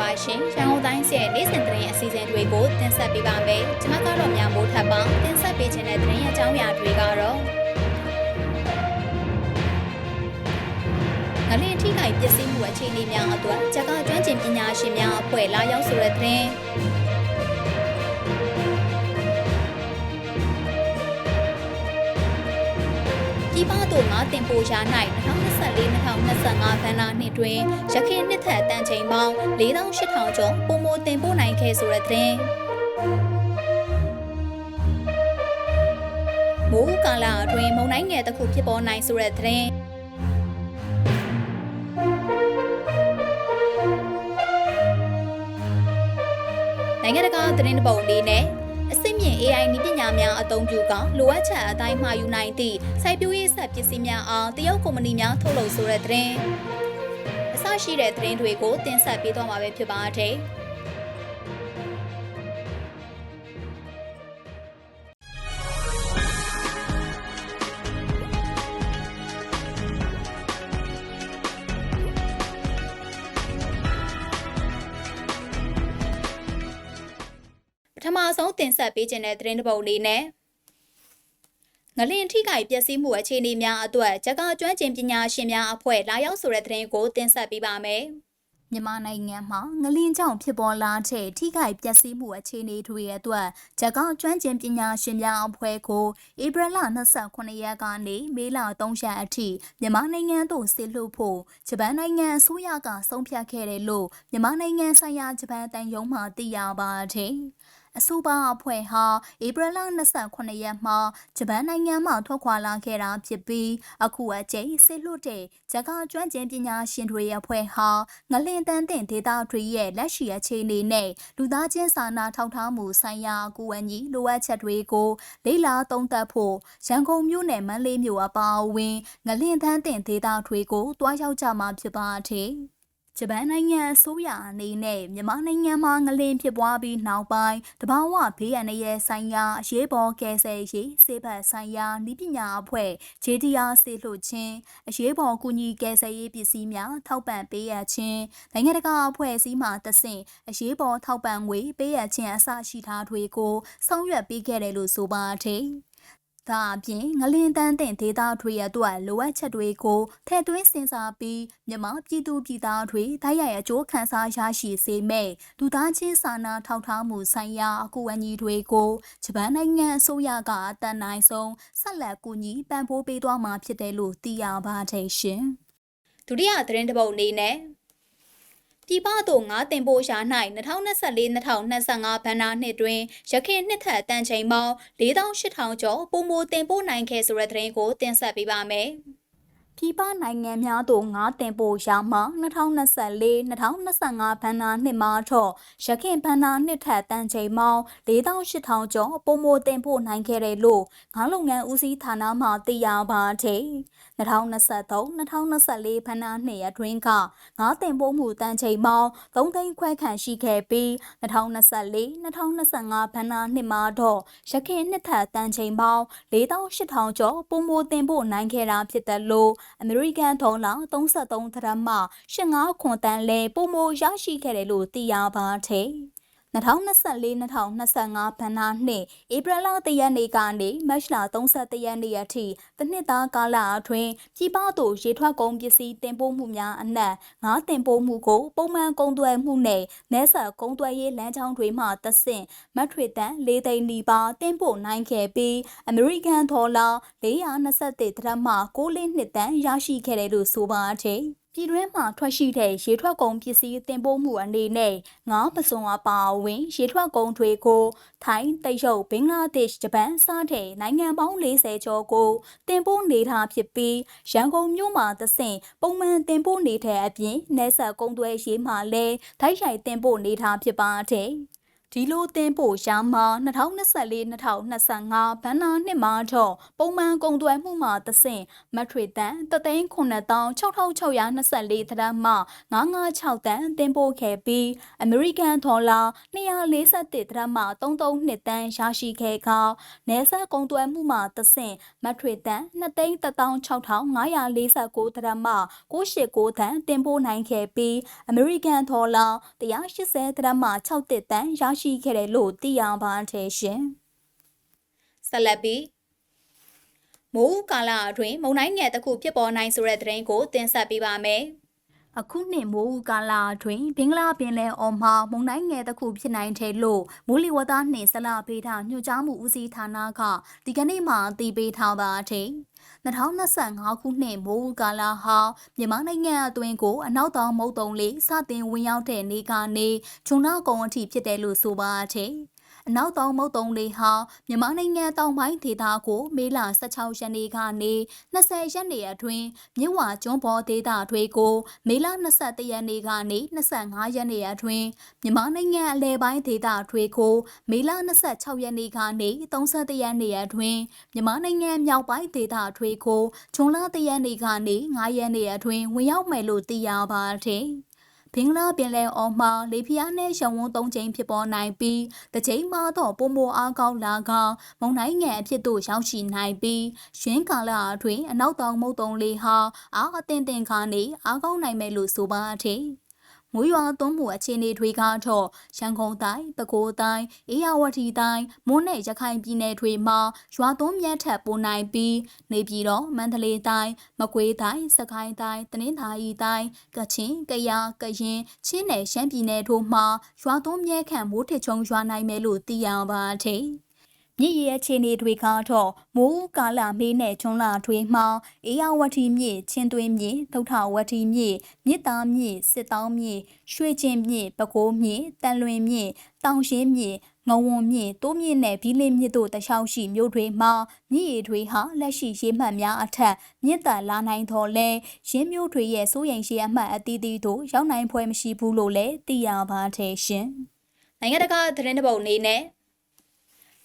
ပါရှင်ရန်ကုန်တိုင်းရဲ့နေ့စဉ်သတင်းအစီအစဉ်တွေကိုတင်ဆက်ပေးပါမယ်ကျွန်မကတော့မြန်မိုးထပ်ပါတင်ဆက်ပေးခြင်းတဲ့သတင်းအကြောင်းအရာတွေကတော့ငလင်ထိခိုက်ပျက်စီးမှုအခြေအနေများအတွက်ဂျက်ကကျွမ်းကျင်ပညာရှင်များအဖွဲ့လာရောက်ဆိုတဲ့သတင်း ပြည်ပသို့ငါတင်ပို့ရာ၌2024-2025ဘဏ္ဍာနှစ်တွင်ရခိုင်နှစ်ထက်တန်ချိန်ပေါင်း4800ကျော်ပုံမတင်ပို့နိုင်ခဲ့ဆိုတဲ့သတင်းမိုးကာလအတွင်းမုန်တိုင်းငယ်တစ်ခုဖြစ်ပေါ်နိုင်ဆိုတဲ့သတင်းနိုင်ငံတကာသတင်းတပုတ်လေးနဲ့ အစစ်မြင့် AI နည်းပညာများအသုံးပြုကလိုအပ်ချက်အတိုင်းမှာယူနိုင်သည့်စိုက်ပျိုးရေးဆက်ပစ္စည်းများအားတရုတ်ကုမ္ပဏီများထုတ်လုပ်ဆိုတဲ့သတင်းအစရှိတဲ့သတင်းတွေကိုတင်ဆက်ပေးသွားမှာပဲဖြစ်ပါတယ်။ ပထမဆုံးတင်ဆက်ပေးခြင်းတဲ့သတင်းတစ်ပုဒ်လေးနဲ့ငလင်ထိခိုက်ပျက်စီးမှုအခြေအနေများအတွက်ဂျက်ကကျွမ်းကျင်ပညာရှင်များအဖွဲ့လာရောက်ဆိုတဲ့သတင်းကိုတင်ဆက်ပေးပါမယ်။မြန်မာနိုင်ငံမှာငလင်ကြောင့်ဖြစ်ပေါ်လာတဲ့ထိခိုက်ပျက်စီးမှုအခြေအနေတွေအတွက်ဂျက်ကကျွမ်းကျင်ပညာရှင်များအဖွဲ့ကိုဧပြီလ29ရက်ကနေမေလ3ရက်အထိမြန်မာနိုင်ငံသို့ဆစ်လွှတ်ဖို့ဂျပန်နိုင်ငံအစိုးရကဆုံးဖြတ်ခဲ့တယ်လို့မြန်မာနိုင်ငံဆိုင်ရာဂျပန်တန်ယုံမှသိရပါတယ်။ အဆိုပါအဖွဲ့ဟာဧပြီလ29ရက်မှာဂျပန်နိုင်ငံမှထွက်ခွာလာခဲ့တာဖြစ်ပြီးအခုအချိန်ဆစ်လွတ်တဲ့ဂျကာကျွမ်းကျင်ပညာရှင်တွေအဖွဲ့ဟာငလင်တန်းတင်ဒေတာတွေရဲ့လက်ရှိအခြေအနေနဲ့လူသားချင်းစာနာထောက်ထားမှုဆိုင်ရာအကူအညီလိုအပ်ချက်တွေကိုလေ့လာသုံးသပ်ဖို့ရန်ကုန်မြို့နယ်မန္တလေးမြို့အပါအဝင်ငလင်တန်းတင်ဒေတာတွေကိုတွားရောက်ကြမှာဖြစ်ပါတယ်။ ဂျပန်နိုင်ငံအစိုးရအနေနဲ့မြန်မာနိုင်ငံမှာငလင်ဖြစ်ပွားပြီးနောက်ပိုင်းတဘာဝဘေးအန္တရာယ်ဆိုင်ရာအရေးပေါ်ကယ်ဆယ်ရေးစေဘတ်ဆိုင်ရာနည်းပညာအဖွဲ့ JDR စေလွှတ်ခြင်းအရေးပေါ်ကူညီကယ်ဆယ်ရေးပစ္စည်းများထောက်ပံ့ပေးရခြင်းနိုင်ငံတကာအဖွဲ့အစည်းမှတဆင့်အရေးပေါ်ထောက်ပံ့ငွေပေးရခြင်းအစရှိထားတွေကိုဆောင်ရွက်ပေးခဲ့တယ်လို့ဆိုပါတယ်။ ဒါအပြင်ငလင်တန်းတင်ဒေသတွေအတွက်လိုအပ်ချက်တွေကိုထည့်သွင်းစဉ်းစားပြီးမြန်မာပြည်သူပြည်သားတွေတိုက်ရိုက်အကျိုးခံစားရရှိစေမဲ့လူသားချင်းစာနာထောက်ထားမှုဆိုင်ရာအကူအညီတွေကိုဂျပန်နိုင်ငံအစိုးရကအတန်နိုင်ဆုံးဆက်လက်ကူညီပံ့ပိုးပေးသွားမှာဖြစ်တယ်လို့သိရပါတယ်ရှင်။ဒုတိယသတင်းတစ်ပုဒ်အနေနဲ့ ပြည်ပသို့ငါတင်ပို့ရှာ၌2024-2025ဘဏ္ဍာနှစ်တွင်ရခိုင်နှစ်ထက်တန်ချိန်ပေါင်း4800ကျော်ပုံမတင်ပို့နိုင်ခဲ့ဆိုတဲ့သတင်းကိုတင်ဆက်ပေးပါမယ်။ ပြည်ပနိုင်ငံများသို့ငါးတင်ပို့ရာမှ2024-2025ဘဏ္ဍာနှစ်မှာတော့ရခင်ဘဏ္ဍာနှစ်ထက်တန်ချိန်ပေါင်း4800ကျော်ပုံမတင်ပို့နိုင်ခဲ့တယ်လို့ငါးလုပ်ငန်းဦးစီးဌာနမှသိရပါတယ်။2023-2024ဘဏ္ဍာနှစ်အတွင်းကငါးတင်ပို့မှုတန်ချိန်ပေါင်း3သိန်းခွဲခန့်ရှိခဲ့ပြီး2024-2025ဘဏ္ဍာနှစ်မှာတော့ရခင်နှစ်ထက်တန်ချိန်ပေါင်း4800ကျော်ပုံမတင်ပို့နိုင်ခဲ့တာဖြစ်တယ်လို့အမေရိကန်ဒေါ်လာ33သရမ85ခွန်တန်လဲပုံမိုရရှိခဲ့တယ်လို့သိရပါတယ်။ 2024-2025ဘဏ္ဍာနှစ်ဧပြီလ1ရက်နေ့ကနေမတ်လ31ရက်နေ့အထိတစ်နှစ်သားကာလအတွင်းပြည်ပသို့ရေထွက်ကုန်ပစ္စည်းတင်ပို့မှုများအနက်ငါးတင်ပို့မှုကိုပုံမှန်ကုန်သွယ်မှုနဲ့နဲဆက်ကုန်သွယ်ရေးလမ်းကြောင်းတွေမှတဆင့်မတ်ထွေတန်၄သိန်းနီးပါးတင်ပို့နိုင်ခဲ့ပြီးအမေရိကန်ဒေါ်လာ421ဒရမ6လနှစ်တန်ရရှိခဲ့တယ်လို့ဆိုပါတယ်။ ပြည်တွင်းမှာထွက်ရှိတဲ့ရေထွက်ကုန်ပစ္စည်းတင်ပို့မှုအနေနဲ့ငါးပစုံအပါအဝင်ရေထွက်ကုန်တွေကိုထိုင်းတရုတ်ဘင်္ဂလားဒေ့ရှ်ဂျပန်စတဲ့နိုင်ငံပေါင်း40ကျော်ကိုတင်ပို့နေတာဖြစ်ပြီးရန်ကုန်မြို့မှာသဆင့်ပုံမှန်တင်ပို့နေတဲ့အပြင်နေဆက်ကုန်သွယ်ရေးမှာလည်းထိုက်ရိုက်တင်ပို့နေတာဖြစ်ပါတယ်။ ဒဒီလိုတင်ပို့ရာမှာ2024-2025ဘဏ္ဍာနှစ်မှာတော့ပုံမှန်ကုန်သွယ်မှုမှာသဆင့်မက်ထရစ်တန်3,96,624သရမှ956တန်တင်ပို့ခဲ့ပြီးအမေရိကန်ဒေါ်လာ241သရမှ332တန်ရရှိခဲ့ကနယ်စပ်ကုန်သွယ်မှုမှာသဆင့်မက်ထရစ်တန်2,16,549သရမှ989တန်တင်ပို့နိုင်ခဲ့ပြီးအမေရိကန်ဒေါ်လာ180သရမှ6တန်ရရှိခဲ့တယ်လို့သိရပါတယ်ရှင်။ဆက်လက်ပြီးမိုးကာလအတွင်းမုန်တိုင်းငယ်တစ်ခုဖြစ်ပေါ်နိုင်ဆိုတဲ့သတင်းကိုတင်ဆက်ပေးပါမယ်။ အခုနှစ်မိုးဦးကာလအတွင်းဘင်္ဂလားပင်လယ်အော်မှာမုန်တိုင်းငယ်တစ်ခုဖြစ်နိုင်တယ်လို့မိုးလေဝသနှင့်ဆလပေးထားညွှန်ကြားမှုဦးစီးဌာနကဒီကနေ့မှသိပေးထားပါတယ်။2025ခုနှစ်မိုးဦးကာလဟာမြန်မာနိုင်ငံအတွင်းကိုအနောက်တောင်မုတ်တုံလေးစတင်ဝင်ရောက်တဲ့နေ့ကနေဂျွန်လကုံအထိဖြစ်တယ်လို့ဆိုပါတယ်။ အနောက်တောင်မုတ်တုံလေဟာမြန်မာနိုင်ငံတောင်ပိုင်းဒေသကိုမေလ16ရက်နေ့ကနေ20ရက်နေ့အတွင်းမြစ်ဝကျွန်းပေါ်ဒေသတွေကိုမေလ21ရက်နေ့ကနေ25ရက်နေ့အတွင်းမြန်မာနိုင်ငံအလဲပိုင်းဒေသတွေကိုမေလ26ရက်နေ့ကနေ31ရက်နေ့အတွင်းမြန်မာနိုင်ငံမြောက်ပိုင်းဒေသတွေကိုဂျွန်လ3ရက်နေ့ကနေ9ရက်နေ့အတွင်းဝင်ရောက်မယ်လို့သိရပါတယ်။ ဘင်္ဂလားပင်လယ်အော်မှာလေပြင်းနဲ့ရှုံဝန်း၃ချိန်ဖြစ်ပေါ်နိုင်ပြီးတစ်ချိန်မှတော့ပုံမအားကောင်းလာကမုန်တိုင်းငယ်အဖြစ်သို့ရောက်ရှိနိုင်ပြီးရင်းကာလအတွင်းအနောက်တောင်မုတ်တုံလေဟာအားအသင့်တင်ခါနေအားကောင်းနိုင်မယ်လို့ဆိုပါအထည် မိုးရွာသွန်းမှုအခြေအနေတွေကတော့ရန်ကုန်တိုင်း၊ပဲခူးတိုင်း၊အေရဝတီတိုင်း၊မွန်းနဲ့ရခိုင်ပြည်နယ်တွေမှာရွာသွန်းမြတ်ထက်ပိုနိုင်ပြီးနေပြည်တော်၊မန္တလေးတိုင်း၊မကွေးတိုင်း၊စကိုင်းတိုင်း၊တနင်္သာရီတိုင်း၊ကချင်၊ကယား၊ကရင်၊ချင်းနယ်ရှမ်းပြည်နယ်တို့မှာရွာသွန်းမြဲခံမိုးထချုံရွာနိုင်မယ်လို့သိရပါတယ်။ မြစ်ရေအခြေအနေတွေကတော့မိုးကာလမေးနဲ့ကျွန်းလာတွေမှာအေယဝတီမြစ်ချင်းသွင်းမြစ်ဒုထဝတီမြစ်မြစ်သားမြစ်စစ်တောင်းမြစ်ရွှေကျင်မြစ်ပဲခူးမြစ်တန်လွင်မြစ်တောင်ရှင်းမြစ်ငဝွန်မြစ်တိုးမြစ်နဲ့ဘီလင်းမြစ်တို့တခြားရှိမြို့တွေမှာမြစ်ရေတွေဟာလက်ရှိရေမှတ်များအထက်မြင့်တက်လာနိုင်တော်လဲရင်းမြို့တွေရဲ့စိုးရိမ်ရှိအမှတ်အသီးသီးတို့ရောက်နိုင်ဖွယ်မရှိဘူးလို့လည်းသိရပါတယ်ရှင်။နိုင်ငံတကာသတင်းတပုတ်အနေနဲ့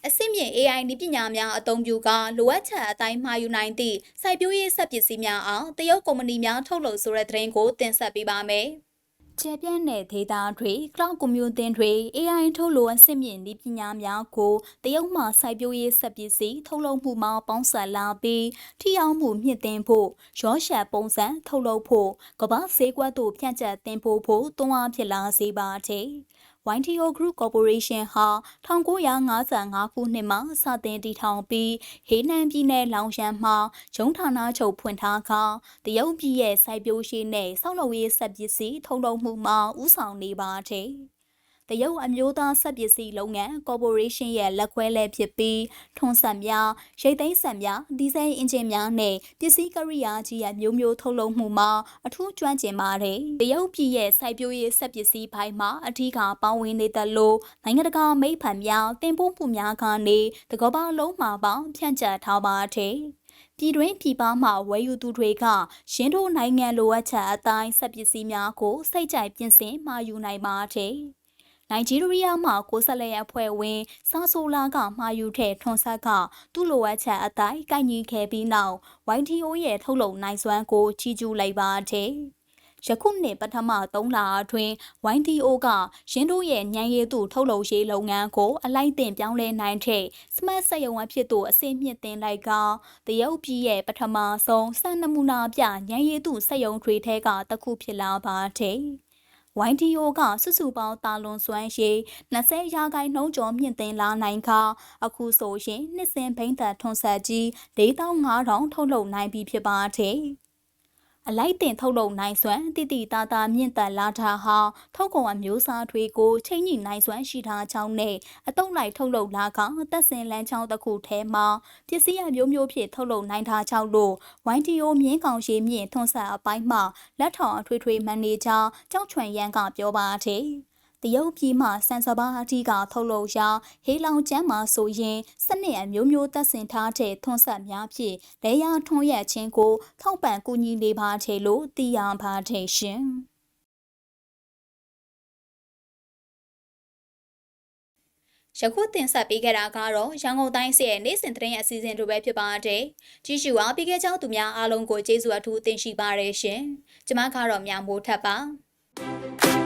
အစစ်မြင့် AI နည်းပညာများအသုံးပြုကလိုအပ်ချက်အတိုင်းမှာယူနိုင်သည့်စိုက်ပျိုးရေးစက်ပစ္စည်းများအောင်တရုတ်ကုမ္ပဏီများထုတ်လုပ်ဆိုတဲ့သတင်းကိုတင်ဆက်ပေးပါမယ်။ကျေပြန့်တဲ့ဒေတာတွေ cloud computing တွေ AI ထုတ်လို့အဆင့်မြင့်နည်းပညာများကိုတရုတ်မှစိုက်ပျိုးရေးစက်ပစ္စည်းထုတ်လုပ်မှုမှာပေါင်းစပ်လာပြီးထိရောက်မှုမြင့်တင်ဖို့ရောရှက်ပုံစံထုတ်လုပ်ဖို့ကမ္ဘာဈေးကွက်သို့ဖြန့်ကျက်တင်ပို့ဖို့တွန်းအားဖြစ်လာစေပါသည်။ YTO Group Corporation ဟာ1955ခုနှစ်မှာစတင်တည်ထောင်ပြီးဟေနန်ပြည်နယ်လောင်ရှမ်းမှာဂျုံဌာနချုပ်ဖွင့်ထားကတရုတ်ပြည်ရဲ့စိုက်ပျိုးရေးနဲ့ဆောက်လုပ်ရေးစက်ပစ္စည်းထုတ်လုပ်မှုမှာဦးဆောင်နေပါတယ်။ တရုတ်အမျိုးသားစက်ပစ္စည်းလုပ်ငန်းကော်ပိုရေးရှင်းရဲ့လက်ခွဲလဲဖြစ်ပြီးထွန်းဆက်များရိတ်သိမ်းဆက်များဒီဇိုင်းအင်ဂျင်များနဲ့ပစ္စည်းကရိယာကြီးရဲ့မျိုးမျိုးထုတ်လုပ်မှုမှာအထူးကျွမ်းကျင်ပါတယ်တရုတ်ပြည်ရဲ့စိုက်ပျိုးရေးစက်ပစ္စည်းပိုင်းမှာအထူးကပေါင်းဝင်နေတယ်လို့နိုင်ငံတကာမိတ်ဖက်များတင်ပို့မှုများကနေတကမ္ဘာလုံးမှာပေါင်းဖြန့်ကျက်ထားပါတယ်ပြည်တွင်းပြည်ပမှဝယ်ယူသူတွေကရင်းတို့နိုင်ငံလိုအပ်ချက်အတိုင်းစက်ပစ္စည်းများကိုစိတ်ကြိုက်ပြင်ဆင်မှာယူနိုင်ပါတယ်။ နိုင်ဂျီးရီးယားမှကိုဆက်လက်အဖွဲ့ဝင်ဆာဆိုလာကမှာယူတဲ့ထွန်ဆက်ကသူ့လိုအပ်ချက်အတိုင်းကိုက်ညီခဲ့ပြီးနောက် YTO ရဲ့ထုတ်လုပ်နိုင်စွမ်းကိုချီးကျူးလိုက်ပါတယ်။ယခုနှစ်ပထမ3လအတွင်း YTO ကရင်းတို့ရဲ့ညံရည်သူထုတ်လုပ်ရေးလုပ်ငန်းကိုအလိုက်တင်ပြောင်းလဲနိုင်တဲ့ Smart စက်ရုံအဖြစ်သို့အဆင့်မြင့်တင်လိုက်ကတရုတ်ပြည်ရဲ့ပထမဆုံးစံနမူနာပြညံရည်သူစက်ရုံတွေထဲကတစ်ခုဖြစ်လာပါတယ်။ YTO ကစုစုပေါင်းတာလွန်စွမ်းရည်20ရာခိုင်နှုန်းကျော်မြင့်တင်လာနိုင်ခါအခုဆိုရင်နှစ်စဉ်ဘိန်းသက်ထွန်ဆက်ကြီး4500ထုတ်လုပ်နိုင်ပြီဖြစ်ပါတယ်။ အလိုက်တင်ထုတ်လုပ်နိုင်စွမ်းတိတိတသားမြင့်တက်လာတာဟာထုတ်ကုန်အမျိုးအစားတွေကိုချိန်ညှိနိုင်စွမ်းရှိထားကြောင်းနဲ့အတုံးလိုက်ထုတ်လုပ်လာကတက်စင်လန်းချောင်းတစ်ခုထဲမှာပစ္စည်းအမျိုးမျိုးဖြင့်ထုတ်လုပ်နိုင်တာကြောင့်လို့ YTO မြင်းကောင်ရှိမြင့်ထွန်ဆက်အပိုင်းမှာလက်ထောင်အထွေထွေမန်နေဂျာကျောက်ချွန်ရန်ကပြောပါတယ် တရုတ်ပြည်မှစံစဘာအထီးကထုတ်လုပ်ရာဟေးလောင်ကျမ်းမှာဆိုရင်စနစ်အမျိုးမျိုးသက်ဆင်ထားတဲ့ထွန်းဆက်များဖြင့်လေယာထွန်းရက်ခြင်းကိုထောက်ပံ့ကူညီနေပါတဲ့လို့သိရပါတယ်ရှင်။ယခုတင်ဆက်ပေးခဲ့တာကတော့ရန်ကုန်တိုင်းစီရဲ့နေ့စဉ်သတင်းအစီအစဉ်တို့ပဲဖြစ်ပါတယ်။ကြည့်ရှုအားပေးခဲ့ကြောင်းသူများအားလုံးကိုကျေးဇူးအထူးတင်ရှိပါရရှင်။ကျွန်မကတော့မြမိုးထပ်ပါ။